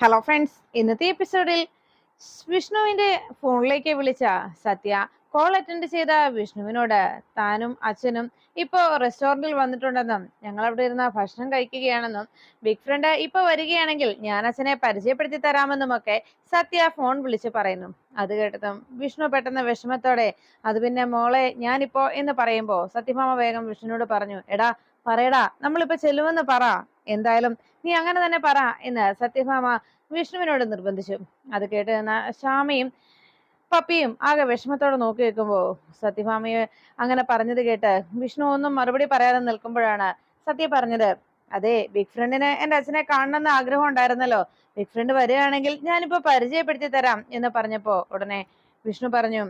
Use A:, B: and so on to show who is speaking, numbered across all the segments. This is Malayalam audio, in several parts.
A: ഹലോ ഫ്രണ്ട്സ് ഇന്നത്തെ എപ്പിസോഡിൽ വിഷ്ണുവിന്റെ ഫോണിലേക്ക് വിളിച്ച സത്യ കോൾ അറ്റൻഡ് ചെയ്ത വിഷ്ണുവിനോട് താനും അച്ഛനും ഇപ്പോ റെസ്റ്റോറന്റിൽ വന്നിട്ടുണ്ടെന്നും ഞങ്ങൾ അവിടെ ഇരുന്ന് ഭക്ഷണം കഴിക്കുകയാണെന്നും ബിഗ് ഫ്രണ്ട് ഇപ്പൊ വരികയാണെങ്കിൽ ഞാൻ അച്ഛനെ പരിചയപ്പെടുത്തി തരാമെന്നുമൊക്കെ സത്യ ഫോൺ വിളിച്ച് പറയുന്നു. അത് കേട്ടതും വിഷ്ണു പെട്ടെന്ന് വിഷമത്തോടെ അത് പിന്നെ മോളെ ഞാനിപ്പോ എന്ന് പറയുമ്പോ സത്യഭാമ വേഗം വിഷ്ണുവിനോട് പറഞ്ഞു എടാ പറയടാ നമ്മളിപ്പോ ചെല്ലുമെന്ന് പറ. എന്തായാലും നീ അങ്ങനെ തന്നെ പറ എന്ന് സത്യഭാമ വിഷ്ണുവിനോട് നിർബന്ധിച്ചു. അത് കേട്ട് ശ്യാമയും പപ്പിയും ആകെ വിഷമത്തോടെ നോക്കി വെക്കുമ്പോ സത്യഭാമയെ അങ്ങനെ പറഞ്ഞത് കേട്ട് വിഷ്ണു ഒന്നും മറുപടി പറയാതെ നിൽക്കുമ്പോഴാണ് സത്യ പറഞ്ഞത് അതെ ബിഗ് ഫ്രണ്ടിന് എന്റെ അച്ഛനെ കാണണമെന്ന് ആഗ്രഹം ഉണ്ടായിരുന്നല്ലോ. ബിഗ് ഫ്രണ്ട് വരികയാണെങ്കിൽ ഞാനിപ്പോ പരിചയപ്പെടുത്തി തരാം എന്ന് പറഞ്ഞപ്പോ ഉടനെ വിഷ്ണു പറഞ്ഞു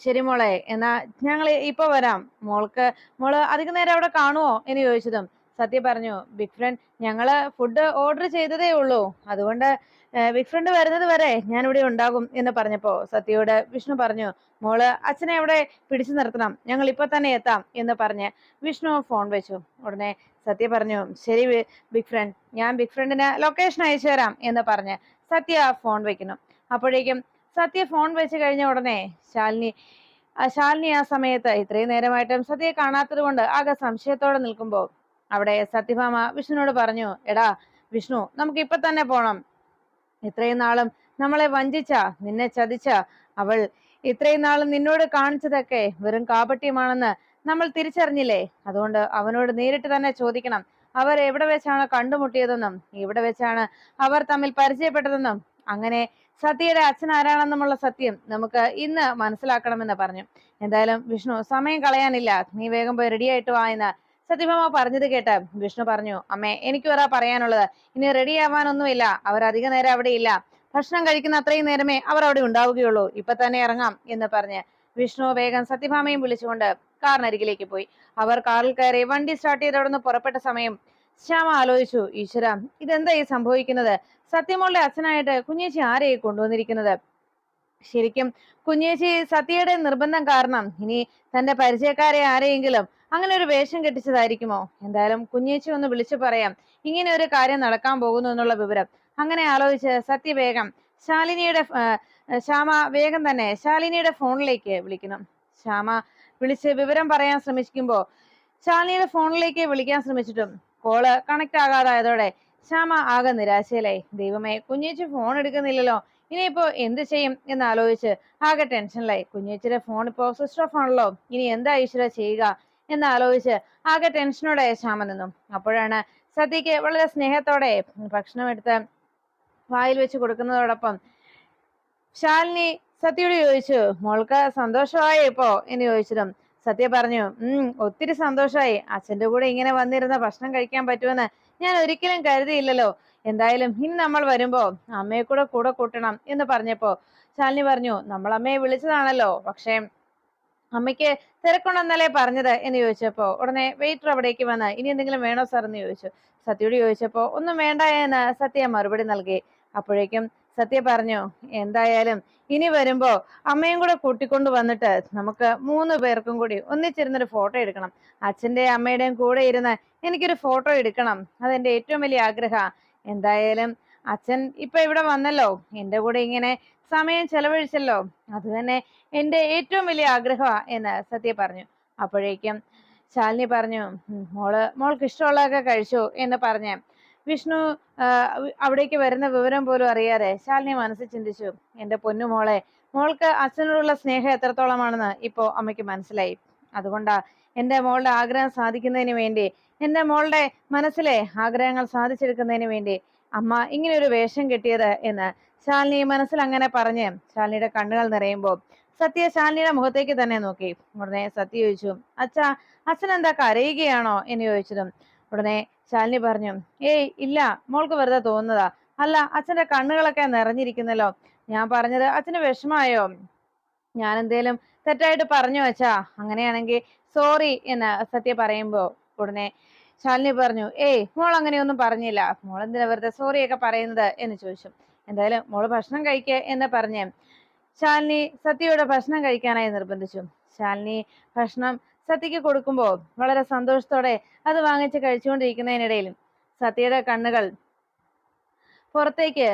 A: ശരി മോളെ എന്നാ ഞങ്ങൾ ഇപ്പൊ വരാം. മോൾക്ക് മോൾ അധിക നേരം അവിടെ കാണുമോ എന്ന് ചോദിച്ചതും സത്യ പറഞ്ഞു ബിഗ് ഫ്രണ്ട് ഞങ്ങൾ ഫുഡ് ഓർഡർ ചെയ്തതേ ഉള്ളൂ. അതുകൊണ്ട് ബിഗ് ഫ്രണ്ട് വരുന്നത് വരെ ഞാൻ ഇവിടെ ഉണ്ടാകും എന്ന് പറഞ്ഞപ്പോ സത്യയോട് വിഷ്ണു പറഞ്ഞു മോൾ അച്ഛനെ അവിടെ പിടിച്ചു നിർത്തണം. ഞങ്ങൾ ഇപ്പൊ തന്നെ എത്താം എന്ന് പറഞ്ഞ് വിഷ്ണു ഫോൺ വെച്ചു. ഉടനെ സത്യ പറഞ്ഞു ശരി ബിഗ് ഫ്രണ്ട് ഞാൻ ബിഗ് ഫ്രണ്ടിന് ലൊക്കേഷൻ അയച്ചു തരാം എന്ന് പറഞ്ഞ് സത്യ ഫോൺ വെക്കുന്നു. അപ്പോഴേക്കും സത്യ ഫോൺ വെച്ച് കഴിഞ്ഞ ഉടനെ ശാലിനി ശാലിനി ആ സമയത്ത് ഇത്രയും നേരമായിട്ടും സത്യയെ കാണാത്തത് കൊണ്ട് ആകെ സംശയത്തോടെ നിൽക്കുമ്പോൾ അവിടെ സത്യഭാമ വിഷ്ണുവിനോട് പറഞ്ഞു എടാ വിഷ്ണു നമുക്ക് ഇപ്പൊ തന്നെ പോണം. ഇത്രയും നാളും നമ്മളെ വഞ്ചിച്ച നിന്നെ ചതിച്ച അവൾ ഇത്രയും നാളും നിന്നോട് കാണിച്ചതൊക്കെ വെറും കാപട്യമാണെന്ന് നമ്മൾ തിരിച്ചറിഞ്ഞില്ലേ? അതുകൊണ്ട് അവനോട് നേരിട്ട് തന്നെ ചോദിക്കണം. അവർ എവിടെ വെച്ചാണ് കണ്ടുമുട്ടിയതെന്നും എവിടെ വെച്ചാണ് അവർ തമ്മിൽ പരിചയപ്പെട്ടതെന്നും. അങ്ങനെ സത്യയുടെ അച്ഛൻ ആരാണെന്നുമുള്ള സത്യം നമുക്ക് ഇന്ന് മനസ്സിലാക്കണമെന്ന് പറഞ്ഞു. എന്തായാലും വിഷ്ണു സമയം കളയാനില്ല. നീ വേഗം പോയി റെഡിയായിട്ട് വാ എന്ന് സത്യഭാമ പറഞ്ഞത് കേട്ട് വിഷ്ണു പറഞ്ഞു അമ്മേ എനിക്ക് വേറെ പറയാനുള്ളത്. ഇനി റെഡി ആവാനൊന്നുമില്ല. അവർ അധിക നേരം അവിടെ ഇല്ല. ഭക്ഷണം കഴിക്കുന്ന അത്രയും നേരമേ അവർ അവിടെ ഉണ്ടാവുകയുള്ളൂ. ഇപ്പൊ തന്നെ ഇറങ്ങാം എന്ന് പറഞ്ഞ് വിഷ്ണു വേഗം സത്യഭാമയും വിളിച്ചുകൊണ്ട് കാറിനരികിലേക്ക് പോയി. അവർ കാറിൽ കയറി വണ്ടി സ്റ്റാർട്ട് ചെയ്ത് അവിടെ പുറപ്പെട്ട സമയം ശ്യാമ ആലോചിച്ചു ഈശ്വര ഇതെന്താ ഈ സംഭവിക്കുന്നത്? സത്യമോളുടെ അച്ഛനായിട്ട് കുഞ്ഞേച്ചി ആരെയും കൊണ്ടുവന്നിരിക്കുന്നത്? ശരിക്കും കുഞ്ഞേച്ചി സത്യയുടെ നിർബന്ധം കാരണം ഇനി തന്റെ പരിചയക്കാരെ ആരെയെങ്കിലും അങ്ങനെ ഒരു വേഷം കെട്ടിച്ചതായിരിക്കുമോ? എന്തായാലും കുഞ്ഞേച്ചി ഒന്ന് വിളിച്ചു പറയാം. ഇങ്ങനെ ഒരു കാര്യം നടക്കാൻ പോകുന്നു എന്നുള്ള വിവരം. അങ്ങനെ ആലോചിച്ച് സത്യവേഗം ശാലിനിയുടെ ശ്യാമ വേഗം തന്നെ ശാലിനിയുടെ ഫോണിലേക്ക് വിളിക്കണം ശ്യാമ വിളിച്ച് വിവരം പറയാൻ ശ്രമിക്കുമ്പോ ശാലിനിയുടെ ഫോണിലേക്ക് വിളിക്കാൻ ശ്രമിച്ചിട്ടും കോൾ കണക്ട് ആകാതായതോടെ ശ്യാമ ആകെ നിരാശയിലായി. ദൈവമേ കുഞ്ഞേച്ചി ഫോൺ എടുക്കുന്നില്ലല്ലോ. ഇനിയിപ്പോ എന്ത് ചെയ്യും എന്ന് ആലോചിച്ച് ആകെ ടെൻഷനിലായി കുഞ്ഞേച്ചിയുടെ ഫോൺ ഇപ്പോ സ്വിച്ച് ഓഫ് ആണല്ലോ ഇനി എന്താ ഈശ്വര ചെയ്യുക? എന്ന് ആലോചിച്ച് ആകെ ടെൻഷനോടെ ശ്യാമ നിന്നു. അപ്പോഴാണ് സതിക്ക് വളരെ സ്നേഹത്തോടെ ഭക്ഷണം എടുത്ത് വായിൽ വെച്ച് കൊടുക്കുന്നതോടൊപ്പം ശാലിനി സത്യയോട് ചോദിച്ചു മോൾക്ക് സന്തോഷമായി ഇപ്പോ? എന്ന് ചോദിച്ചതും സത്യ പറഞ്ഞു ഉം ഒത്തിരി സന്തോഷമായി. അച്ഛന്റെ കൂടെ ഇങ്ങനെ വന്നിരുന്ന ഭക്ഷണം കഴിക്കാൻ പറ്റുമെന്ന് ഞാൻ ഒരിക്കലും കരുതിയില്ലല്ലോ. എന്തായാലും ഇന്ന് നമ്മൾ വരുമ്പോ അമ്മയെ കൂടെ കൂടെ കൂട്ടണം എന്ന് പറഞ്ഞപ്പോ ശാലിനി പറഞ്ഞു നമ്മൾ അമ്മയെ വിളിച്ചതാണല്ലോ. പക്ഷേ അമ്മയ്ക്ക് തിരക്കുണ്ടെന്നല്ലേ പറഞ്ഞത് എന്ന് ചോദിച്ചപ്പോ ഉടനെ വെയിറ്റർ അവിടേക്ക് വന്ന് ഇനി എന്തെങ്കിലും വേണോ സാർ എന്ന് ചോദിച്ചു. സത്യയോട് ചോദിച്ചപ്പോ ഒന്നും വേണ്ട എന്ന് സത്യ മറുപടി നൽകി. അപ്പോഴേക്കും സത്യ പറഞ്ഞു എന്തായാലും ഇനി വരുമ്പോ അമ്മയും കൂടെ കൂട്ടിക്കൊണ്ട് വന്നിട്ട് നമുക്ക് മൂന്ന് പേർക്കും കൂടി ഒന്നിച്ചിരുന്നൊരു ഫോട്ടോ എടുക്കണം. അച്ഛന്റെ അമ്മയുടെയും കൂടെ ഇരുന്ന് എനിക്കൊരു ഫോട്ടോ എടുക്കണം. അതെന്റെ ഏറ്റവും വലിയ ആഗ്രഹ. എന്തായാലും അച്ഛൻ ഇപ്പൊ ഇവിടെ വന്നല്ലോ. എന്റെ കൂടെ ഇങ്ങനെ സമയം ചെലവഴിച്ചല്ലോ. അത് തന്നെ എന്റെ ഏറ്റവും വലിയ ആഗ്രഹമാ എന്ന് സത്യ പറഞ്ഞു. അപ്പോഴേക്കും ശാലിനി പറഞ്ഞു "ഉം, മോൾ മോൾക്ക് ഇഷ്ടമുള്ളതൊക്കെ കഴിച്ചു? എന്ന് പറഞ്ഞ്. വിഷ്ണു അവിടേക്ക് വരുന്ന വിവരം പോലും അറിയാതെ ശാലിനി മനസ്സിൽ ചിന്തിച്ചു എന്റെ പൊന്നു മോളെ മോൾക്ക് അച്ഛനോടുള്ള സ്നേഹം എത്രത്തോളമാണെന്ന് ഇപ്പോ അമ്മയ്ക്ക് മനസ്സിലായി. അതുകൊണ്ടാ എന്റെ മോളുടെ ആഗ്രഹം സാധിക്കുന്നതിന് വേണ്ടി എന്റെ മോളുടെ മനസ്സിലെ ആഗ്രഹങ്ങൾ സാധിച്ചെടുക്കുന്നതിന് വേണ്ടി അമ്മ ഇങ്ങനെ ഒരു വേഷം കെട്ടിയത് എന്ന് ശാലിനി മനസ്സിൽ അങ്ങനെ പറഞ്ഞ് ശാലിനിയുടെ കണ്ണുകൾ നിറയുമ്പോൾ സത്യ ശാലിനിയുടെ മുഖത്തേക്ക് തന്നെ നോക്കി. ഉടനെ സത്യ ചോദിച്ചു അച്ഛാ അച്ഛൻ എന്താ കരയുകയാണോ? എന്ന് ചോദിച്ചതും ഉടനെ ശാലിനി പറഞ്ഞു ഏയ് ഇല്ല മോൾക്ക് വെറുതെ തോന്നുന്നതാ. അല്ല അച്ഛന്റെ കണ്ണുകളൊക്കെ നിറഞ്ഞിരിക്കുന്നല്ലോ. ഞാൻ പറഞ്ഞത് അച്ഛന് വിഷമായോ ഞാൻ എന്തേലും തെറ്റായിട്ട് പറഞ്ഞു വെച്ചാ അങ്ങനെയാണെങ്കിൽ സോറി എന്ന് സത്യ പറയുമ്പോ ഉടനെ ശാലിനി പറഞ്ഞു ഏയ് മോൾ അങ്ങനെയൊന്നും പറഞ്ഞില്ല. മോൾ എന്തിനാ വെറുതെ സോറി ഒക്കെ പറയുന്നത്? എന്ന് ചോദിച്ചു. എന്തായാലും മോൾ ഭക്ഷണം കഴിക്കുക എന്ന് പറഞ്ഞ് ശാലിനി സത്യയോട് ഭക്ഷണം കഴിക്കാനായി നിർബന്ധിച്ചു. ശാലിനി ഭക്ഷണം സത്യക്ക് കൊടുക്കുമ്പോൾ വളരെ സന്തോഷത്തോടെ അത് വാങ്ങിച്ച് കഴിച്ചുകൊണ്ടിരിക്കുന്നതിനിടയിൽ സത്യയുടെ കണ്ണുകൾ പുറത്തേക്ക്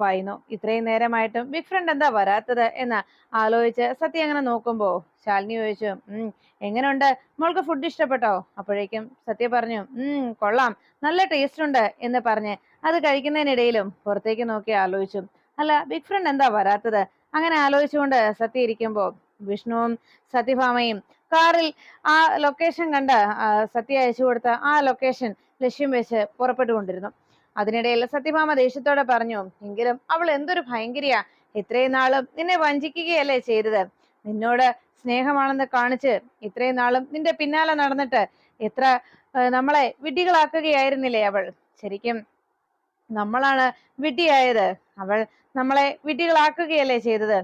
A: പായുന്നു ഇത്രയും നേരമായിട്ടും ബിഗ് ഫ്രണ്ട് എന്താ വരാത്തത്? എന്ന് ആലോചിച്ച് സത്യ അങ്ങനെ നോക്കുമ്പോ ശാലിനി ചോദിച്ചു ഉം എങ്ങനെയുണ്ട് മോൾക്ക് ഫുഡ് ഇഷ്ടപ്പെട്ടോ? അപ്പോഴേക്കും സത്യ പറഞ്ഞു ഉം കൊള്ളാം. നല്ല ടേസ്റ്റ് ഉണ്ട് എന്ന് പറഞ്ഞ് അത് കഴിക്കുന്നതിനിടയിലും പുറത്തേക്ക് നോക്കി ആലോചിച്ചു. അല്ല ബിഗ് ഫ്രണ്ട് എന്താ വരാത്തത്? അങ്ങനെ ആലോചിച്ചുകൊണ്ട് സത്യ ഇരിക്കുമ്പോ വിഷ്ണുവും സത്യഭാമയും കാറിൽ ആ ലൊക്കേഷൻ കണ്ട് സത്യ അയച്ചു കൊടുത്ത ആ ലൊക്കേഷൻ ലക്ഷ്യം വെച്ച് പുറപ്പെട്ടുകൊണ്ടിരുന്നു. അതിനിടയിൽ സത്യഭാമ ദേഷ്യത്തോടെ പറഞ്ഞു എങ്കിലും അവൾ എന്തൊരു ഭയങ്കരിയാ. ഇത്രയും നാളും നിന്നെ വഞ്ചിക്കുകയല്ലേ ചെയ്തത്. നിന്നോട് സ്നേഹമാണെന്ന് കാണിച്ച് ഇത്രയും നാളും നിന്റെ പിന്നാലെ നടന്നിട്ട് എത്ര നമ്മളെ വിഡ്ഢികളാക്കുകയായിരുന്നില്ലേ അവൾ. ശരിക്കും നമ്മളാണ് വിഡ്ഢിയായത്. അവൾ നമ്മളെ വിഡ്ഢികളാക്കുകയല്ലേ ചെയ്തത്.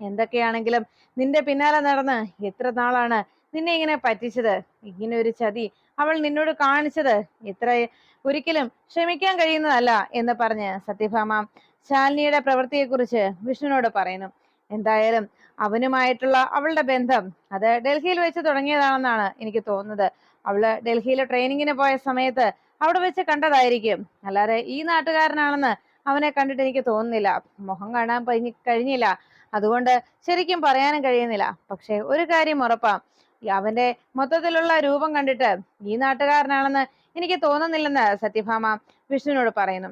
A: എന്തൊക്കെയാണെങ്കിലും നിന്റെ പിന്നാലെ നടന്ന് എത്ര നാളാണ് നിന്നെ ഇങ്ങനെ പറ്റിച്ചത്? ഇങ്ങനെ ഒരു ചതി അവൾ നിന്നോട് കാണിച്ചത്. ഇത്ര ഒരിക്കലും ക്ഷമിക്കാൻ കഴിയുന്നതല്ല എന്ന് പറഞ്ഞ് സത്യഭാമ ശാലിനിയുടെ പ്രവൃത്തിയെക്കുറിച്ച് വിഷ്ണുവിനോട് പറയുന്നു. എന്തായാലും അവനുമായിട്ടുള്ള അവളുടെ ബന്ധം അത് ഡൽഹിയിൽ വെച്ച് തുടങ്ങിയതാണെന്നാണ് എനിക്ക് തോന്നുന്നത്. അവൾ ഡൽഹിയിലെ ട്രെയിനിങ്ങിന് പോയ സമയത്ത് അവിടെ വെച്ച് കണ്ടതായിരിക്കും. അല്ലാതെ ഈ നാട്ടുകാരനാണെന്ന് അവനെ കണ്ടിട്ട് എനിക്ക് തോന്നുന്നില്ല. മുഖം കാണാൻ കഴിഞ്ഞി കഴിഞ്ഞില്ല. അതുകൊണ്ട് ശരിക്കും പറയാനും കഴിയുന്നില്ല. പക്ഷെ ഒരു കാര്യം ഉറപ്പാ. അവന്റെ മൊത്തത്തിലുള്ള രൂപം കണ്ടിട്ട് ഈ നാട്ടുകാരനാണെന്ന് എനിക്ക് തോന്നുന്നില്ലെന്ന് സത്യഭാമ വിഷ്ണുവിനോട് പറയുന്നു.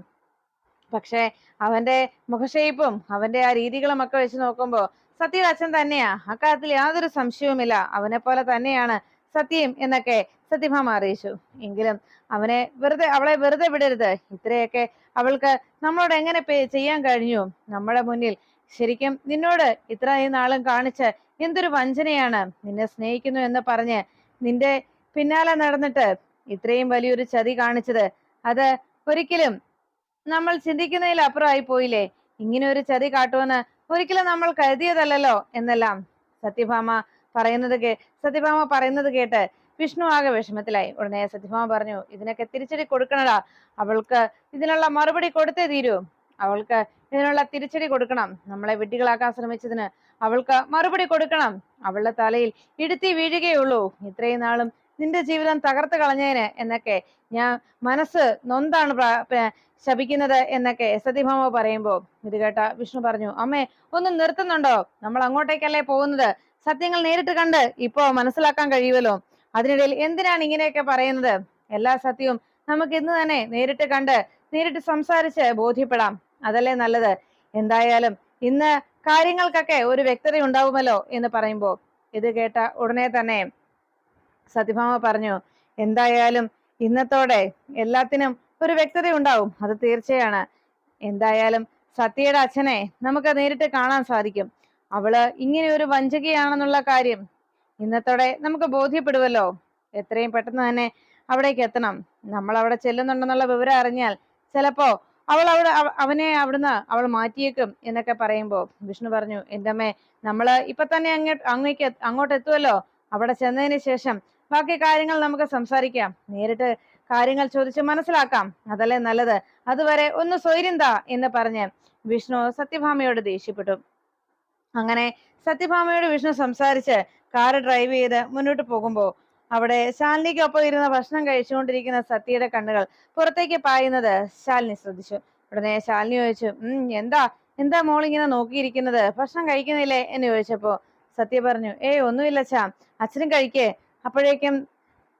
A: പക്ഷേ അവന്റെ മുഖഷേപ്പും അവന്റെ ആ രീതികളും ഒക്കെ വെച്ച് നോക്കുമ്പോൾ സത്യയുടെ അച്ഛൻ തന്നെയാ. അക്കാര്യത്തിൽ യാതൊരു സംശയവുമില്ല. അവനെ പോലെ തന്നെയാണ് സത്യം എന്നൊക്കെ സത്യഭാമ അറിയിച്ചു. എങ്കിലും അവനെ വെറുതെ അവളെ വെറുതെ വിടരുത്. ഇത്രയൊക്കെ അവൾക്ക് നമ്മളോട് എങ്ങനെ ചെയ്യാൻ കഴിഞ്ഞു? നമ്മുടെ മുന്നിൽ ശരിക്കും നിന്നോട് ഇത്രയും നാളും കാണിച്ച് എന്തൊരു വഞ്ചനയാണ്. നിന്നെ സ്നേഹിക്കുന്നു എന്ന് പറഞ്ഞ് നിന്റെ പിന്നാലെ നടന്നിട്ട് ഇത്രയും വലിയൊരു ചതി കാണിച്ചത് അത് ഒരിക്കലും നമ്മൾ ചിന്തിക്കുന്നതിൽ അപ്പുറമായി പോയില്ലേ? ഇങ്ങനെ ഒരു ചതി കാട്ടുമെന്ന് ഒരിക്കലും നമ്മൾ കരുതിയതല്ലോ എന്നെല്ലാം. സത്യഭാമ പറയുന്നത് കേ സത്യഭാമ പറയുന്നത് കേട്ട് വിഷ്ണു ആകെ വിഷമത്തിലായി. ഉടനെ സത്യഭാമ പറഞ്ഞു ഇതിനൊക്കെ തിരിച്ചടി കൊടുക്കണടാ. അവൾക്ക് ഇതിനുള്ള മറുപടി കൊടുത്തേ തീരൂ. അവൾക്ക് ഇതിനുള്ള തിരിച്ചടി കൊടുക്കണം. നമ്മളെ വിഡ്ഢികളാക്കാൻ ശ്രമിച്ചതിന് അവൾക്ക് മറുപടി കൊടുക്കണം. അവളുടെ തലയിൽ ഇടുത്തി വീഴുകയുള്ളൂ. ഇത്രയും നാളും നിന്റെ ജീവിതം തകർത്ത് കളഞ്ഞതിന് എന്നൊക്കെ ഞാൻ മനസ്സ് നൊന്താണ് ശപിക്കുന്നത് എന്നൊക്കെ സത്യഭാമ പറയുമ്പോ ഇത് കേട്ട വിഷ്ണു പറഞ്ഞു അമ്മേ ഒന്ന് നിർത്തുന്നുണ്ടോ? നമ്മൾ അങ്ങോട്ടേക്കല്ലേ പോകുന്നത്? സത്യങ്ങൾ നേരിട്ട് കണ്ട് ഇപ്പോ മനസ്സിലാക്കാൻ കഴിയുമല്ലോ? അതിനിടയിൽ എന്തിനാണ് ഇങ്ങനെയൊക്കെ പറയുന്നത്? എല്ലാ സത്യവും നമുക്ക് ഇന്ന് തന്നെ നേരിട്ട് കണ്ട് നേരിട്ട് സംസാരിച്ച് ബോധ്യപ്പെടാം. അതല്ലേ നല്ലത്? എന്തായാലും ഇന്ന് കാര്യങ്ങൾക്കൊക്കെ ഒരു വ്യക്തത ഉണ്ടാവുമല്ലോ എന്ന് പറയുമ്പോൾ ഇത് കേട്ട ഉടനെ തന്നെ സത്യഭാമ പറഞ്ഞു എന്തായാലും ഇന്നത്തോടെ എല്ലാത്തിനും ഒരു വ്യക്തത ഉണ്ടാവും. അത് തീർച്ചയാണ്. എന്തായാലും സത്യയുടെ അച്ഛനെ നമുക്ക് നേരിട്ട് കാണാൻ സാധിക്കും. അവൾ ഇങ്ങനെ ഒരു വഞ്ചകയാണെന്നുള്ള കാര്യം ഇന്നത്തോടെ നമുക്ക് ബോധ്യപ്പെടുമല്ലോ എത്രയും പെട്ടെന്ന് തന്നെ അവിടേക്ക് എത്തണം. നമ്മൾ അവിടെ ചെല്ലുന്നുണ്ടെന്നുള്ള വിവരം അറിഞ്ഞാൽ ചിലപ്പോ അവൾ അവിടെ അവ- അവനെ അവിടുന്ന് അവൾ മാറ്റിയേക്കും എന്നൊക്കെ പറയുമ്പോ വിഷ്ണു പറഞ്ഞു എന്റെ അമ്മേ നമ്മൾ ഇപ്പൊ തന്നെ അങ്ങോട്ട് അങ്ങേക്ക് അങ്ങോട്ട് എത്തുമല്ലോ അവിടെ ചെന്നതിന് ശേഷം ബാക്കി കാര്യങ്ങൾ നമുക്ക് സംസാരിക്കാം. നേരിട്ട് കാര്യങ്ങൾ ചോദിച്ച് മനസ്സിലാക്കാം. അതല്ലേ നല്ലത്? അതുവരെ ഒന്ന് സ്വൈര്യം താ എന്ന് പറഞ്ഞ് വിഷ്ണു സത്യഭാമയോട് ദേഷ്യപ്പെട്ടു. അങ്ങനെ സത്യഭാമയോട് വിഷ്ണു സംസാരിച്ച് കാർ ഡ്രൈവ് ചെയ്ത് മുന്നോട്ട് പോകുമ്പോൾ അവിടെ ശാലിനിക്കൊപ്പം ഇരുന്ന് ഭക്ഷണം കഴിച്ചുകൊണ്ടിരിക്കുന്ന സത്യയുടെ കണ്ണുകൾ പുറത്തേക്ക് പായുന്നത് ശാലിനി ശ്രദ്ധിച്ചു. ഉടനെ ശാലിനി ചോദിച്ചു ഉം എന്താ? എന്താ മോളിങ്ങനെ നോക്കിയിരിക്കുന്നത്? ഭക്ഷണം കഴിക്കുന്നില്ലേ? എന്ന് ചോദിച്ചപ്പോ സത്യ പറഞ്ഞു ഏയ് ഒന്നുമില്ല ചാ അച്ഛനും കഴിക്കേ. അപ്പോഴേക്കും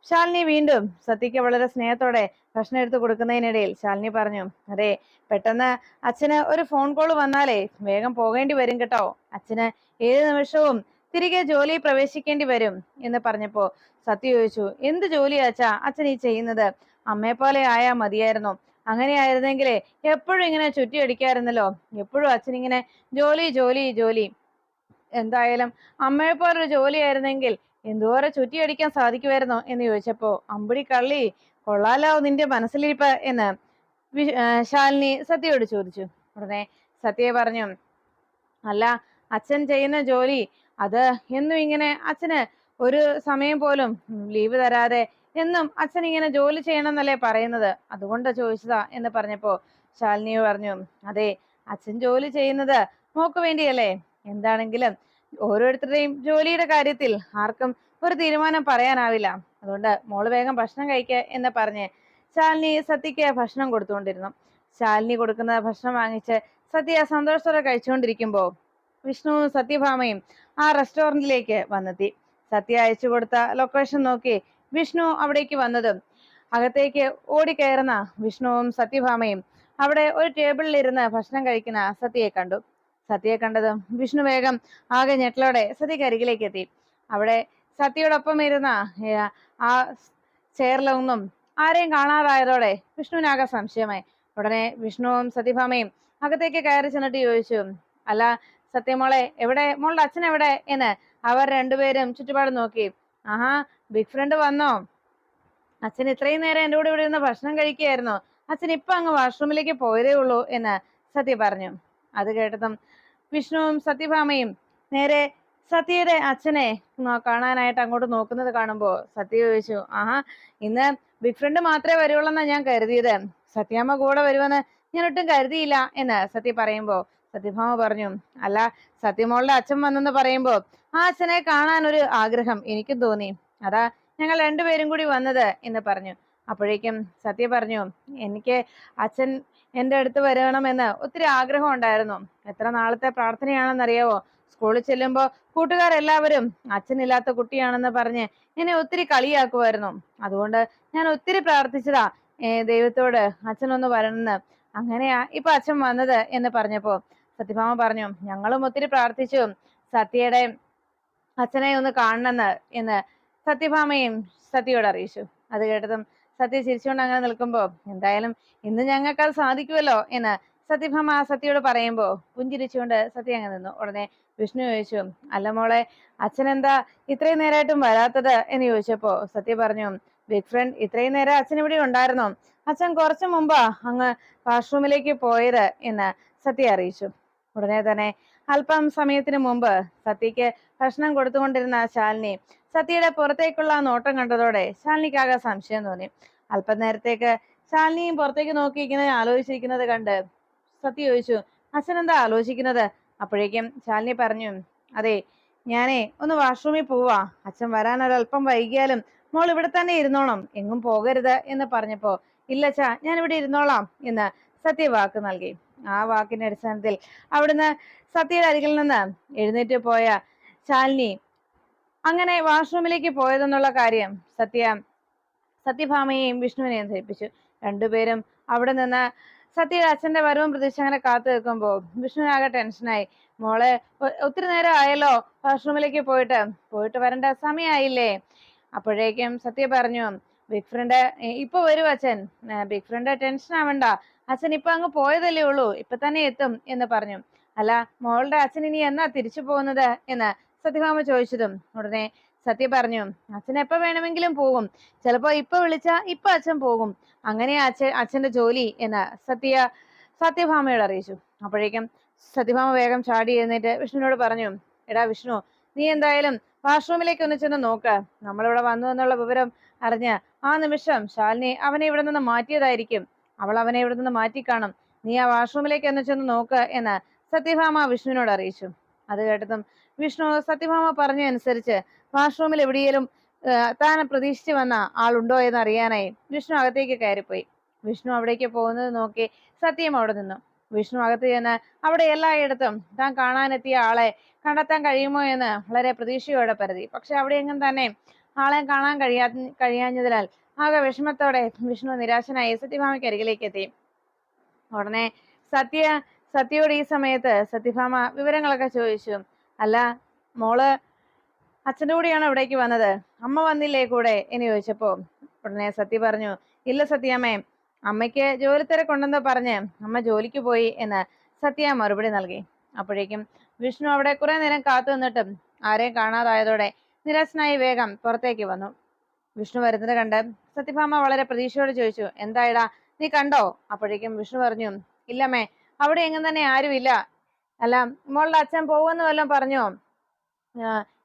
A: ശാലിനി വീണ്ടും സത്യയ്ക്ക് വളരെ സ്നേഹത്തോടെ ഭക്ഷണം എടുത്ത് കൊടുക്കുന്നതിനിടയിൽ ശാലിനി പറഞ്ഞു അതെ പെട്ടെന്ന് അച്ഛന് ഒരു ഫോൺ കോൾ വന്നാലേ വേഗം പോകേണ്ടി വരും കേട്ടോ. അച്ഛന് ഏത് നിമിഷവും തിരികെ ജോലിയിൽ പ്രവേശിക്കേണ്ടി വരും എന്ന് പറഞ്ഞപ്പോ സത്യ ചോദിച്ചു എന്ത് ജോലിയാ അച്ഛാ? അച്ഛൻ ഈ ചെയ്യുന്നത് അമ്മയെ പോലെ ആയാ മതിയായിരുന്നു. അങ്ങനെയായിരുന്നെങ്കിലേ എപ്പോഴും ഇങ്ങനെ ചുറ്റിയടിക്കായിരുന്നല്ലോ എപ്പോഴും അച്ഛൻ ഇങ്ങനെ ജോലി ജോലി ജോലി. എന്തായാലും അമ്മയെ പോലൊരു ജോലിയായിരുന്നെങ്കിൽ എന്തോരം ചുറ്റിയടിക്കാൻ സാധിക്കുമായിരുന്നോ? എന്ന് ചോദിച്ചപ്പോ അമ്പിടി കള്ളി കൊള്ളാലോ നിന്റെ മനസ്സിലിരിപ്പ്? എന്ന് ശാലിനി സത്യയോട് ചോദിച്ചു. ഉടനെ സത്യ പറഞ്ഞു അല്ല അച്ഛൻ ചെയ്യുന്ന ജോലി അത് എന്നും ഇങ്ങനെ അച്ഛന് ഒരു സമയം പോലും ലീവ് തരാതെ എന്നും അച്ഛൻ ഇങ്ങനെ ജോലി ചെയ്യണമെന്നല്ലേ പറയുന്നത്? അതുകൊണ്ടാ ചോദിച്ചതാ എന്ന് പറഞ്ഞപ്പോ ശാലിനി പറഞ്ഞു അതെ അച്ഛൻ ജോലി ചെയ്യുന്നത് മോക്ക് വേണ്ടിയല്ലേ? എന്താണെങ്കിലും ഓരോരുത്തരുടെയും ജോലിയുടെ കാര്യത്തിൽ ആർക്കും ഒരു തീരുമാനം പറയാനാവില്ല. അതുകൊണ്ട് മോൾ വേഗം ഭക്ഷണം കഴിക്കുക എന്ന് പറഞ്ഞ് ശാലിനി സത്യക്ക് ഭക്ഷണം കൊടുത്തുകൊണ്ടിരുന്നു. ശാലിനി കൊടുക്കുന്ന ഭക്ഷണം വാങ്ങിച്ച് സത്യ സന്തോഷത്തോടെ കഴിച്ചുകൊണ്ടിരിക്കുമ്പോൾ വിഷ്ണുവും സത്യഭാമയും ആ റെസ്റ്റോറന്റിലേക്ക് വന്നെത്തി. സത്യ അയച്ചു കൊടുത്ത ലൊക്കേഷൻ നോക്കി വിഷ്ണു അവിടേക്ക് വന്നതും. അകത്തേക്ക് ഓടിക്കയറുന്ന വിഷ്ണുവും സത്യഭാമയും അവിടെ ഒരു ടേബിളിൽ ടേബിളിലിരുന്ന് ഭക്ഷണം കഴിക്കുന്ന സത്യയെ കണ്ടു. സത്യയെ കണ്ടതും വിഷ്ണു വേഗം ആകെ ഞെട്ടലോടെ സത്യക്ക് അരികിലേക്ക് എത്തി. അവിടെ സത്യയോടൊപ്പം ഇരുന്ന ആ ചെയറിലൊന്നും ആരെയും കാണാതായതോടെ വിഷ്ണുവിനാകെ സംശയമായി. ഉടനെ വിഷ്ണുവും സത്യഭാമയും അകത്തേക്ക് കയറി ചെന്നിട്ട് ചോദിച്ചു അല്ല സത്യമോളെ എവിടെ? മോളുടെ അച്ഛൻ എവിടെ? എന്ന് അവർ രണ്ടുപേരും ചുറ്റുപാട് നോക്കി. ആഹാ ബിഗ് ഫ്രണ്ട് വന്നോ? അച്ഛൻ ഇത്രയും നേരം എന്റെ കൂടെ ഇവിടെ ഇരുന്ന് ഭക്ഷണം കഴിക്കുകയായിരുന്നു. അച്ഛൻ ഇപ്പൊ അങ്ങ് വാഷ്റൂമിലേക്ക് പോയതേ ഉള്ളൂ എന്ന് സത്യ പറഞ്ഞു. അത് കേട്ടതും വിഷ്ണുവും സത്യഭാമയും നേരെ സത്യയുടെ അച്ഛനെ കാണാനായിട്ട് അങ്ങോട്ട് നോക്കുന്നത് കാണുമ്പോ സത്യ ചോദിച്ചു ആഹാ ഇന്ന് ബിഗ് ഫ്രണ്ട് മാത്രമേ വരുവുള്ളെന്നാ ഞാൻ കരുതിയത്. സത്യാമ്മ കൂടെ വരുമെന്ന് ഞാൻ ഒട്ടും കരുതിയില്ല എന്ന് സത്യ പറയുമ്പോ സത്യഭാമ പറഞ്ഞു. അല്ല സത്യമോളുടെ അച്ഛൻ വന്നെന്ന് പറയുമ്പോ ആ അച്ഛനെ കാണാൻ ഒരു ആഗ്രഹം എനിക്കും തോന്നി. അതാ ഞങ്ങൾ രണ്ടുപേരും കൂടി വന്നത് എന്ന് പറഞ്ഞു. അപ്പോഴേക്കും സത്യ പറഞ്ഞു എനിക്ക് അച്ഛൻ എന്റെ അടുത്ത് വരണമെന്ന് ഒത്തിരി ആഗ്രഹം ഉണ്ടായിരുന്നു. എത്ര നാളത്തെ പ്രാർത്ഥനയാണെന്നറിയാവോ? സ്കൂളിൽ ചെല്ലുമ്പോൾ കൂട്ടുകാരെല്ലാവരും അച്ഛനില്ലാത്ത കുട്ടിയാണെന്ന് പറഞ്ഞ് എന്നെ ഒത്തിരി കളിയാക്കുമായിരുന്നു. അതുകൊണ്ട് ഞാൻ ഒത്തിരി പ്രാർത്ഥിച്ചതാ ദൈവത്തോട് അച്ഛനൊന്ന് വരണമെന്ന്. അങ്ങനെയാ ഇപ്പൊ അച്ഛൻ വന്നത് എന്ന് പറഞ്ഞപ്പോ സത്യഭാമ പറഞ്ഞു ഞങ്ങളും ഒത്തിരി പ്രാർത്ഥിച്ചു. സത്യയുടെ അച്ഛനെ ഒന്ന് കാണണമെന്ന് എന്ന് സത്യഭാമയും സത്യയോട് അറിയിച്ചു. അത് കേട്ടതും സത്യ ചിരിച്ചുകൊണ്ട് അങ്ങനെ നിൽക്കുമ്പോ എന്തായാലും ഇന്ന് ഞങ്ങൾക്ക് അത് സാധിക്കുമല്ലോ എന്ന് സത്യഭാമ സത്യയോട് പറയുമ്പോ പുഞ്ചിരിച്ചുകൊണ്ട് സത്യ അങ്ങ് നിന്നു. ഉടനെ വിഷ്ണു ചോദിച്ചു അല്ല മോളെ അച്ഛൻ എന്താ ഇത്രയും നേരമായിട്ടും വരാത്തത്? എന്ന് ചോദിച്ചപ്പോ സത്യ പറഞ്ഞു ബിഗ് ഫ്രണ്ട് ഇത്രയും നേരം അച്ഛൻ ഇവിടെ ഉണ്ടായിരുന്നോ? അച്ഛൻ കുറച്ചു മുമ്പാ അങ്ങ് വാഷ്റൂമിലേക്ക് പോയത് എന്ന് സത്യ അറിയിച്ചു. ഉടനെ തന്നെ അല്പം സമയത്തിന് മുമ്പ് സത്യക്ക് ഭക്ഷണം കൊടുത്തുകൊണ്ടിരുന്ന ശാലിനി സത്യയുടെ പുറത്തേക്കുള്ള നോട്ടം കണ്ടതോടെ ശാലിനിക്കാകെ സംശയം തോന്നി. അല്പം നേരത്തേക്ക് ശാലിനിയും പുറത്തേക്ക് നോക്കി ഇങ്ങനെ ആലോചിച്ചിരിക്കുന്നത് കണ്ട് സത്യ ചോദിച്ചു അച്ഛൻ എന്താ ആലോചിക്കുന്നത്? അപ്പോഴേക്കും ശാലിനി പറഞ്ഞു അതെ ഞാനേ ഒന്ന് വാഷ്റൂമിൽ പോവാ. അച്ഛൻ വരാൻ ഒരല്പം വൈകിയാലും മോൾ ഇവിടെ തന്നെ ഇരുന്നോണം. എങ്ങും പോകരുത് എന്ന് പറഞ്ഞപ്പോ ഇല്ലച്ചാ ഞാൻ ഇവിടെ ഇരുന്നോളാം എന്ന് സത്യ വാക്ക് നൽകി. ആ വാക്കിന്റെ അടിസ്ഥാനത്തിൽ അവിടുന്ന് സത്യയുടെ അരികിൽ നിന്ന് എഴുന്നേറ്റ് പോയ ശാലിനി അങ്ങനെ വാഷ്റൂമിലേക്ക് പോയതെന്നുള്ള കാര്യം സത്യ സത്യഭാമയെയും വിഷ്ണുവിനെയും ധരിപ്പിച്ചു. രണ്ടുപേരും അവിടെ നിന്ന് സത്യയുടെ അച്ഛന്റെ വരവും പ്രതീക്ഷ അങ്ങനെ കാത്തു നിൽക്കുമ്പോൾ വിഷ്ണുവിനാകെ ടെൻഷനായി മോളെ ഒത്തിരി നേരം ആയല്ലോ വാഷ്റൂമിലേക്ക് പോയിട്ട്. പോയിട്ട് വരേണ്ട സമയമായില്ലേ അപ്പോഴേക്കും സത്യ പറഞ്ഞു ബിഗ് ഫ്രണ്ട് ഇപ്പൊ വരും അച്ഛൻ. ബിഗ് ഫ്രണ്ട് ടെൻഷൻ ആവണ്ട. അച്ഛൻ ഇപ്പൊ അങ്ങ് പോയതല്ലേ ഉള്ളൂ. ഇപ്പൊ തന്നെ എത്തും എന്ന് പറഞ്ഞു. അല്ല മോളുടെ അച്ഛൻ ഇനി എന്നാ തിരിച്ചു പോകുന്നത് എന്ന് സത്യഭാമ ചോദിച്ചതും ഉടനെ സത്യ പറഞ്ഞു അച്ഛൻ എപ്പോ വേണമെങ്കിലും പോകും. ചിലപ്പോ ഇപ്പൊ വിളിച്ചാ ഇപ്പൊ അച്ഛൻ പോകും. അങ്ങനെ അച്ഛൻ അച്ഛന്റെ ജോലി എന്ന് സത്യ സത്യഭാമയോട് അറിയിച്ചു. അപ്പോഴേക്കും സത്യഭാമ വേഗം ചാടി എഴുന്നേറ്റ് വിഷ്ണുവിനോട് പറഞ്ഞു എടാ വിഷ്ണു നീ എന്തായാലും വാഷ്റൂമിലേക്ക് ഒന്ന് ചെന്ന് നോക്ക്. നമ്മളിവിടെ വന്നു എന്നുള്ള വിവരം അറിഞ്ഞ് ആ നിമിഷം ശാലിനി അവനെ ഇവിടെ നിന്ന് മാറ്റിയതായിരിക്കും. അവൾ അവനെ ഇവിടെ നിന്ന് മാറ്റിക്കാണും. നീ ആ വാഷ്റൂമിലേക്ക് ഒന്ന് ചെന്ന് നോക്ക് എന്ന് സത്യഭാമ വിഷ്ണുവിനോട് അറിയിച്ചു. അത് കേട്ടതും വിഷ്ണു സത്യഭാമ പറഞ്ഞനുസരിച്ച് വാഷ്റൂമിൽ എവിടെയെങ്കിലും താൻ പ്രതീക്ഷിച്ചു വന്ന ആളുണ്ടോ എന്ന് അറിയാനായി വിഷ്ണു അകത്തേക്ക് കയറിപ്പോയി. വിഷ്ണു അവിടേക്ക് പോകുന്നത് നോക്കി സത്യം അവിടെ നിന്നു. വിഷ്ണു അകത്ത് ചെന്ന് അവിടെ എല്ലായിടത്തും താൻ കാണാനെത്തിയ ആളെ കണ്ടെത്താൻ കഴിയുമോ എന്ന് വളരെ പ്രതീക്ഷയോടെ പരതി. പക്ഷെ അവിടെ എങ്ങും തന്നെ ആളെ കാണാൻ കഴിയാ കഴിയാഞ്ഞതിനാൽ ആകെ വിഷമത്തോടെ വിഷ്ണു നിരാശനായി സത്യഭാമയ്ക്ക് അരികിലേക്ക് എത്തി. ഉടനെ സത്യ സത്യയോട് ഈ സമയത്ത് സത്യഭാമ വിവരങ്ങളൊക്കെ ചോദിച്ചു. അല്ല മോൾ അച്ഛന്റെ കൂടെയാണ് ഇവിടേക്ക് വന്നത്? അമ്മ വന്നില്ലേ കൂടെ? എന്ന് ചോദിച്ചപ്പോ ഉടനെ സത്യ പറഞ്ഞു ഇല്ല സത്യാമ്മേ അമ്മയ്ക്ക് ജോലി തിരക്കുണ്ടെന്ന് പറഞ്ഞ് അമ്മ ജോലിക്ക് പോയി എന്ന് സത്യ മറുപടി നൽകി. അപ്പോഴേക്കും വിഷ്ണു അവിടെ കുറെ നേരം കാത്തു നിന്നിട്ടും ആരെയും കാണാതായതോടെ നിരാശനായി വേഗം പുറത്തേക്ക് വന്നു. വിഷ്ണു വരുന്നത് കണ്ട് സത്യഭാമ വളരെ പ്രതീക്ഷയോട് ചോദിച്ചു എന്തായടാ നീ കണ്ടോ? അപ്പോഴേക്കും വിഷ്ണു പറഞ്ഞു ഇല്ലമ്മേ അവിടെ എങ്ങും തന്നെ ആരുമില്ല. അല്ല മോളുടെ അച്ഛൻ പോകുമെന്ന് വല്ലതും പറഞ്ഞോ?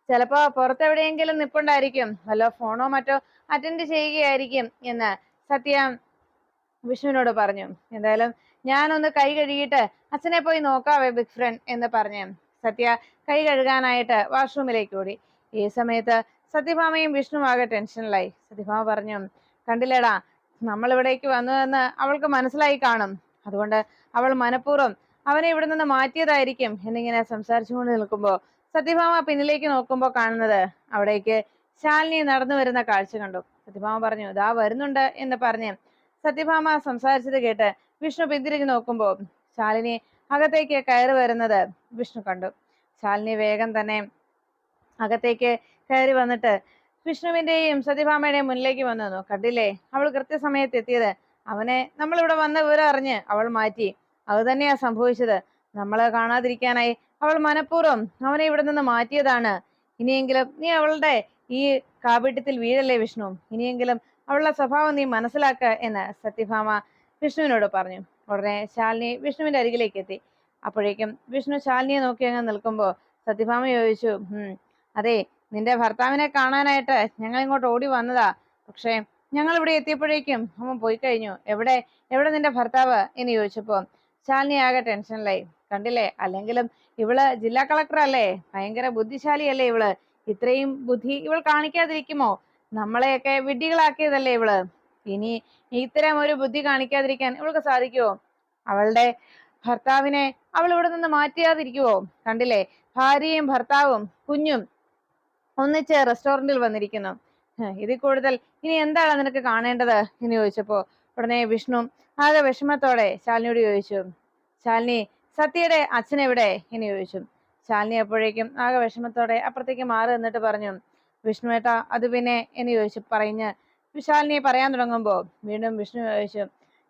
A: ചിലപ്പോ പുറത്തെവിടെയെങ്കിലും നിപ്പുണ്ടായിരിക്കും. വല്ല ഫോണോ മറ്റോ അറ്റൻഡ് ചെയ്യുകയായിരിക്കും എന്ന് സത്യ വിഷ്ണുവിനോട് പറഞ്ഞു. എന്തായാലും ഞാനൊന്ന് കൈ കഴുകിയിട്ട് അച്ഛനെ പോയി നോക്കാവേ ബിഗ് ഫ്രണ്ട് എന്ന് പറഞ്ഞു സത്യ കൈ കഴുകാനായിട്ട് വാഷ്റൂമിലേക്ക് ഓടി. ഈ സമയത്ത് സത്യഭാമയും വിഷ്ണു ആകെ ടെൻഷനിലായി. സത്യഭാമ പറഞ്ഞു കണ്ടില്ലേടാ നമ്മൾ ഇവിടേക്ക് വന്നതെന്ന് അവൾക്ക് മനസ്സിലായി കാണും. അതുകൊണ്ട് അവൾ മനഃപൂർവം അവനെ ഇവിടെ നിന്ന് മാറ്റിയതായിരിക്കും എന്നിങ്ങനെ സംസാരിച്ചുകൊണ്ട് നിൽക്കുമ്പോൾ സത്യഭാമ പിന്നിലേക്ക് നോക്കുമ്പോൾ കാണുന്നത് അവിടേക്ക് ശാലിനി നടന്നു വരുന്ന കാഴ്ച കണ്ടു. സത്യഭാമ പറഞ്ഞു ഇതാ വരുന്നുണ്ട് എന്ന് പറഞ്ഞ് സത്യഭാമ സംസാരിച്ചത് കേട്ട് വിഷ്ണു പിന്തിരിഞ്ഞു നോക്കുമ്പോൾ ശാലിനി അകത്തേക്ക് കയറി വരുന്നത് വിഷ്ണു കണ്ടു. ശാലിനി വേഗം തന്നെ അകത്തേക്ക് കയറി വന്നിട്ട് വിഷ്ണുവിന്റെയും സത്യഭാമയുടെയും മുന്നിലേക്ക് വന്നു. കണ്ടില്ലേ? അവൾ കൃത്യസമയത്ത് എത്തിയത്. അവനെ നമ്മളിവിടെ വന്ന വിവരം അറിഞ്ഞ് അവൾ മാറ്റി. അത് തന്നെയാ സംഭവിച്ചത്. നമ്മളെ കാണാതിരിക്കാനായി അവൾ മനഃപൂർവം അവനെ ഇവിടെ നിന്ന് മാറ്റിയതാണ്. ഇനിയെങ്കിലും നീ അവളുടെ ഈ കാപട്യത്തിൽ വീഴല്ലേ വിഷ്ണു? ഇനിയെങ്കിലും അവളുടെ സ്വഭാവം നീ മനസ്സിലാക്ക എന്ന് സത്യഭാമ വിഷ്ണുവിനോട് പറഞ്ഞു. ഉടനെ ശാലിനി വിഷ്ണുവിന്റെ അരികിലേക്ക് എത്തി. അപ്പോഴേക്കും വിഷ്ണു ശാലിനിയെ നോക്കി അങ്ങ് നിൽക്കുമ്പോൾ സത്യഭാമ ചോദിച്ചു അതെ നിന്റെ ഭർത്താവിനെ കാണാനായിട്ട് ഞങ്ങൾ ഇങ്ങോട്ട് ഓടി വന്നതാ. പക്ഷേ ഞങ്ങൾ ഇവിടെ എത്തിയപ്പോഴേക്കും അമ്മ പോയി കഴിഞ്ഞു. എവിടെ എവിടെ നിന്റെ ഭർത്താവ്? എന്ന് ചോദിച്ചപ്പോ ശാലിനി ആകെ ടെൻഷനിലായി. കണ്ടില്ലേ? അല്ലെങ്കിലും ഇവൾ ജില്ലാ കളക്ടർ അല്ലേ? ഭയങ്കര ബുദ്ധിശാലിയല്ലേ ഇവൾ? ഇത്രയും ബുദ്ധി ഇവൾ കാണിക്കാതിരിക്കുമോ? നമ്മളെയൊക്കെ വിഡ്ഢികളാക്കിയതല്ലേ ഇവൾ? ഇനി ഇത്തരം ഒരു ബുദ്ധി കാണിക്കാതിരിക്കാൻ ഇവൾക്ക് സാധിക്കുമോ അവളുടെ ഭർത്താവിനെ അവൾ ഇവിടെ നിന്ന് മാറ്റിയാതിരിക്കുവോ? കണ്ടില്ലേ? ഭാര്യയും ഭർത്താവും കുഞ്ഞും ഒന്നിച്ച് റെസ്റ്റോറന്റിൽ വന്നിരിക്കുന്നു. ഇതിൽ കൂടുതൽ ഇനി എന്താണ് നിനക്ക് കാണേണ്ടത്? എന്ന് ചോദിച്ചപ്പോ ഉടനെ വിഷ്ണു ആകെ വിഷമത്തോടെ ശാലിനിയോട് ചോദിച്ചു. ശാലിനി സത്യയുടെ അച്ഛൻ എവിടെ? എന്ന് ചോദിച്ചു. ശാലിനി അപ്പോഴേക്കും ആകെ വിഷമത്തോടെ അപ്പുറത്തേക്ക് മാറി നിന്നിട്ട് പറഞ്ഞു വിഷ്ണു ഏട്ടാ അത് പിന്നെ എന്ന് ചോദിച്ചു പറഞ്ഞ് ശാലിനിയെ പറയാൻ തുടങ്ങുമ്പോൾ വീണ്ടും വിഷ്ണു ചോദിച്ചു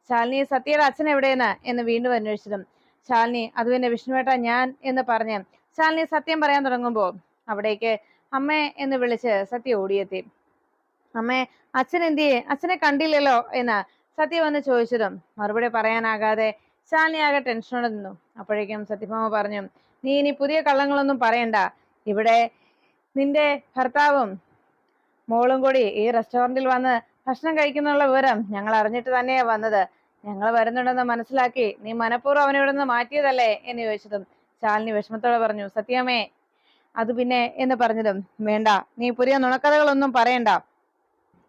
A: ശാലിനി സത്യയുടെ അച്ഛൻ എവിടെയെന്ന് എന്ന് വീണ്ടും അന്വേഷിച്ചതും ശാലിനി അത് പിന്നെ വിഷ്ണുവേട്ട ഞാൻ എന്ന് പറഞ്ഞ് ശാലിനി സത്യം പറയാൻ തുടങ്ങുമ്പോൾ അവിടേക്ക് അമ്മേ എന്ന് വിളിച്ച് സത്യ ഓടിയെത്തി. അമ്മേ അച്ഛൻ എന്തിയെ അച്ഛനെ കണ്ടില്ലല്ലോ എന്ന് സത്യ വന്ന് ചോദിച്ചതും മറുപടി പറയാനാകാതെ ശാലിനി ആകെ ടെൻഷനോടെ നിന്നു. അപ്പോഴേക്കും സത്യഭാമ പറഞ്ഞു നീ ഇനി പുതിയ കള്ളങ്ങളൊന്നും പറയണ്ട. ഇവിടെ നിന്റെ ഭർത്താവും മോളും കൂടി ഈ റെസ്റ്റോറന്റിൽ വന്ന് ഭക്ഷണം കഴിക്കുന്നുള്ള വിവരം ഞങ്ങൾ അറിഞ്ഞിട്ട് തന്നെയാ വന്നത്. ഞങ്ങൾ വരുന്നുണ്ടെന്ന് മനസ്സിലാക്കി നീ മനഃപൂർവം അവനെ ഇവിടെ നിന്ന് മാറ്റിയതല്ലേ? എന്ന് ചോദിച്ചതും ശാലിനി വിഷമത്തോടെ പറഞ്ഞു സത്യമേ അത് പിന്നെ എന്ന് പറഞ്ഞതും വേണ്ട നീ പുതിയ നുണക്കഥകളൊന്നും പറയണ്ട.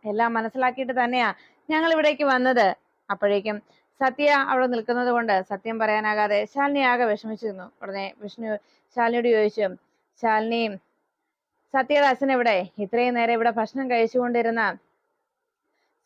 A: എല്ലാം മനസ്സിലാക്കിയിട്ട് തന്നെയാ ഞങ്ങൾ ഇവിടേക്ക് വന്നത്. അപ്പോഴേക്കും സത്യ അവിടെ നിൽക്കുന്നത് കൊണ്ട് സത്യം പറയാനാകാതെ ശാലിനി ആകെ വിഷമിച്ചിരുന്നു. ഉടനെ വിഷ്ണു ശാലിനിയോട് ചോദിച്ചു ശാലിനി സത്യയുടെ അച്ഛൻ എവിടെ? ഇത്രയും നേരം ഇവിടെ ഭക്ഷണം കഴിച്ചുകൊണ്ടിരുന്ന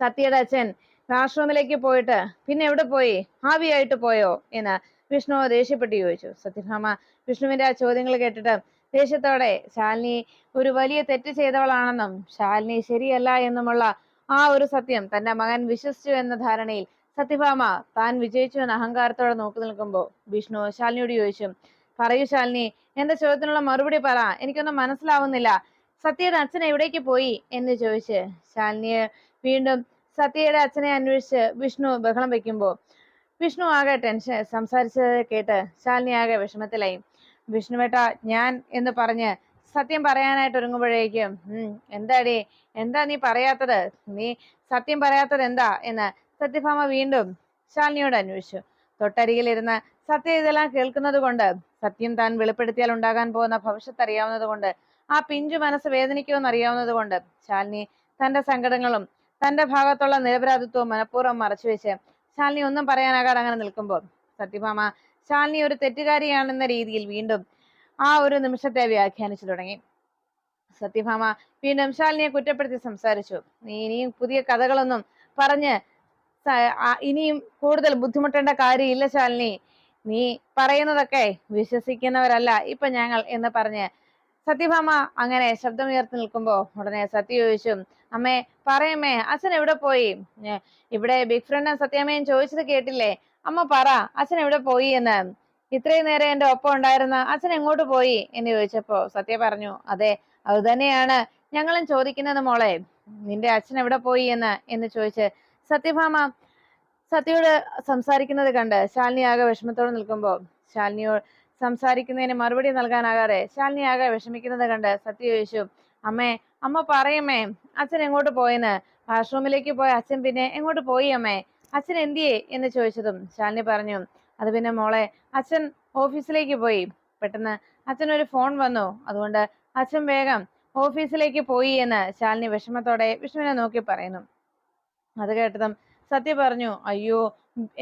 A: സത്യയുടെ അച്ഛൻ വാഷ്റൂമിലേക്ക് പോയിട്ട് പിന്നെ എവിടെ പോയി? ആവിയായിട്ട് പോയോ? എന്ന് വിഷ്ണു ദേഷ്യപ്പെട്ട് ചോദിച്ചു. സത്യഭാമ വിഷ്ണുവിന്റെ ആ ചോദ്യങ്ങൾ കേട്ടിട്ട് ദേഷ്യത്തോടെ ശാലിനി ഒരു വലിയ തെറ്റ് ചെയ്തവളാണെന്നും ശാലിനി ശരിയല്ല എന്നുമുള്ള ആ ഒരു സത്യം തന്റെ മകൻ വിശ്വസിച്ചു എന്ന ധാരണയിൽ സത്യഭാമ താൻ വിജയിച്ചു എന്ന അഹങ്കാരത്തോടെ നോക്കി നിൽക്കുമ്പോൾ വിഷ്ണു ശാലിനിയോട് ചോദിച്ചു പറയൂ ശാലിനി എന്റെ ചോദ്യത്തിനുള്ള മറുപടി പറ എനിക്കൊന്നും മനസ്സിലാവുന്നില്ല. സത്യയുടെ അച്ഛൻ എവിടേക്ക് പോയി? എന്ന് ചോദിച്ച് ശാലിനിയെ വീണ്ടും സത്യയുടെ അച്ഛനെ അന്വേഷിച്ച് വിഷ്ണു ബഹളം വെക്കുമ്പോൾ വിഷ്ണു ആകെ ടെൻഷൻ സംസാരിച്ചത് കേട്ട് ശാലിനി ആകെ വിഷമത്തിലായി. വിഷ്ണുവേട്ട ഞാൻ എന്ന് പറഞ്ഞ് സത്യം പറയാനായിട്ട് ഒരുങ്ങുമ്പോഴേക്കും എന്താടി? എന്താ നീ പറയാത്തത്? നീ സത്യം പറയാത്തത് എന്താ? എന്ന് സത്യഭാമ വീണ്ടും ശാലിനിയോട് അന്വേഷിച്ചു. തൊട്ടരികിലിരുന്ന് സത്യ ഇതെല്ലാം കേൾക്കുന്നത് കൊണ്ട് സത്യം താൻ വെളിപ്പെടുത്തിയാൽ ഉണ്ടാകാൻ പോകുന്ന ഭവിഷ്യത്ത് അറിയാവുന്നത് കൊണ്ട് ആ പിഞ്ചു മനസ്സ് വേദനിക്കുമെന്ന് അറിയാവുന്നത് കൊണ്ട് ശാലിനി തന്റെ സങ്കടങ്ങളും തന്റെ ഭാഗത്തുള്ള നിരപരാധിത്വവും മനഃപൂർവം മറച്ചുവെച്ച് ശാലിനി ഒന്നും പറയാനാകാതെ അങ്ങനെ നിൽക്കുമ്പോൾ സത്യഭാമ ശാലിനി ഒരു തെറ്റുകാരിയാണെന്ന രീതിയിൽ വീണ്ടും ആ ഒരു നിമിഷത്തെ വ്യാഖ്യാനിച്ചു തുടങ്ങി. സത്യഭാമ വീണ്ടും ശാലിനിയെ കുറ്റപ്പെടുത്തി സംസാരിച്ചു. നീ ഇനിയും പുതിയ കഥകളൊന്നും പറഞ്ഞ് ഇനിയും കൂടുതൽ ബുദ്ധിമുട്ടേണ്ട കാര്യമില്ല ശാലിനി. നീ പറയുന്നതൊക്കെ വിശ്വസിക്കുന്നവരല്ല ഇപ്പൊ ഞങ്ങൾ എന്ന് പറഞ്ഞ് സത്യഭാമ അങ്ങനെ ശബ്ദമുയർത്തി നിൽക്കുമ്പോ ഉടനെ സത്യ ചോദിച്ചു അമ്മേ പറയമ്മേ അച്ഛൻ എവിടെ പോയി? ഇവിടെ ബിഗ് ഫ്രണ്ടും സത്യാമ്മയും ചോദിച്ചത് കേട്ടില്ലേ? അമ്മ പറ അച്ഛൻ എവിടെ പോയി എന്ന്. ഇത്രയും നേരം എന്റെ ഒപ്പം ഉണ്ടായിരുന്ന അച്ഛൻ എങ്ങോട്ട് പോയി എന്ന് ചോദിച്ചപ്പോ സത്യ പറഞ്ഞു അതെ അത് തന്നെയാണ് ഞങ്ങളും ചോദിക്കുന്നത് മോളെ. നിന്റെ അച്ഛൻ എവിടെ പോയി എന്ന്? എന്ന് ചോദിച്ച് സത്യഭാമ സത്യയോട് സംസാരിക്കുന്നത് കണ്ട് ശാലിനി ആകെ വിഷമത്തോടെ നിൽക്കുമ്പോ ശാലിനിയോട് സംസാരിക്കുന്നതിന് മറുപടി നൽകാനാകാതെ ശാലിനി ആകെ വിഷമിക്കുന്നത് കണ്ട് സത്യ ചോദിച്ചു അമ്മേ അമ്മ പറയമ്മേ അച്ഛൻ എങ്ങോട്ട് പോയെന്ന്? വാഷ്റൂമിലേക്ക് പോയ അച്ഛൻ പിന്നെ എങ്ങോട്ട് പോയി അമ്മേ? അച്ഛൻ എന്തിയേ എന്ന് ചോദിച്ചതും ശാലിനി പറഞ്ഞു അത് പിന്നെ മോളെ അച്ഛൻ ഓഫീസിലേക്ക് പോയി. പെട്ടെന്ന് അച്ഛൻ ഒരു ഫോൺ വന്നു. അതുകൊണ്ട് അച്ഛൻ വേഗം ഓഫീസിലേക്ക് പോയി എന്ന് ശാലിനി വിഷമത്തോടെ വിഷ്ണുവിനെ നോക്കി പറയുന്നു. അത് കേട്ടതും സത്യ പറഞ്ഞു അയ്യോ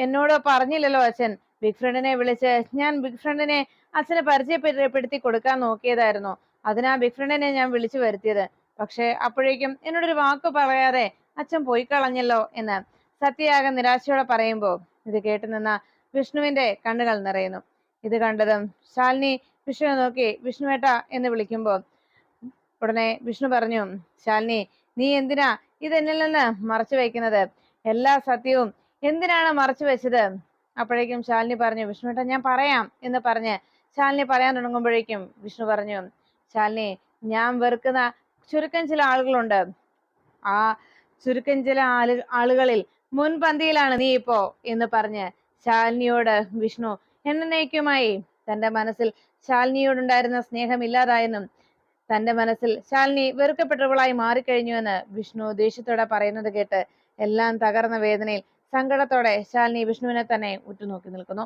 A: എന്നോട് പറഞ്ഞില്ലല്ലോ അച്ഛൻ. ബിഗ് ഫ്രണ്ടിനെ വിളിച്ച് ഞാൻ ബിഗ് ഫ്രണ്ടിനെ അച്ഛനെ പരിചയപ്പെടുത്തി കൊടുക്കാൻ നോക്കിയതായിരുന്നു. അതിനാ ബിഗ് ഫ്രണ്ടിനെ ഞാൻ വിളിച്ചു വരുത്തിയത്. പക്ഷെ അപ്പോഴേക്കും എന്നോടൊരു വാക്ക് പറയാതെ അച്ഛൻ പോയി കളഞ്ഞല്ലോ എന്ന് സത്യയാകെ നിരാശയോടെ പറയുമ്പോൾ ഇത് കേട്ടു നിന്ന വിഷ്ണുവിന്റെ കണ്ണുകൾ നിറയുന്നു. ഇത് കണ്ടതും ശാലിനി വിഷ്ണുവിനെ നോക്കി വിഷ്ണുവേട്ട എന്ന് വിളിക്കുമ്പോൾ ഉടനെ വിഷ്ണു പറഞ്ഞു ശാലിനി നീ എന്തിനാ ഇത് എന്നിൽ നിന്ന് മറച്ചു വയ്ക്കുന്നത്? എല്ലാ സത്യവും എന്തിനാണ് മറച്ചു വെച്ചത്? അപ്പോഴേക്കും ശാലിനി പറഞ്ഞു വിഷ്ണുവേട്ട ഞാൻ പറയാം എന്ന് പറഞ്ഞ് ശാലിനി പറയാൻ തുടങ്ങുമ്പോഴേക്കും വിഷ്ണു പറഞ്ഞു ശാലിനി ഞാൻ വെറുക്കുന്ന ചുരുക്കം ചില ആളുകളുണ്ട്. ആ ചുരുക്കം ചില ആളുകളിൽ മുൻപന്തിയിലാണ് നീ ഇപ്പോ എന്ന് പറഞ്ഞ് ശാലിനിയോട് വിഷ്ണു എന്നേക്കുമായി തന്റെ മനസ്സിൽ ശാലിനിയോടുണ്ടായിരുന്ന സ്നേഹം ഇല്ലാതായെന്നും തന്റെ മനസ്സിൽ ശാലിനി വെറുക്കപ്പെട്ടവളായി മാറിക്കഴിഞ്ഞുവെന്ന് വിഷ്ണു ദേഷ്യത്തോടെ പറയുന്നത് കേട്ട് എല്ലാം തകർന്ന വേദനയിൽ സങ്കടത്തോടെ ശാലിനി വിഷ്ണുവിനെ തന്നെ ഉറ്റുനോക്കി നിൽക്കുന്നു.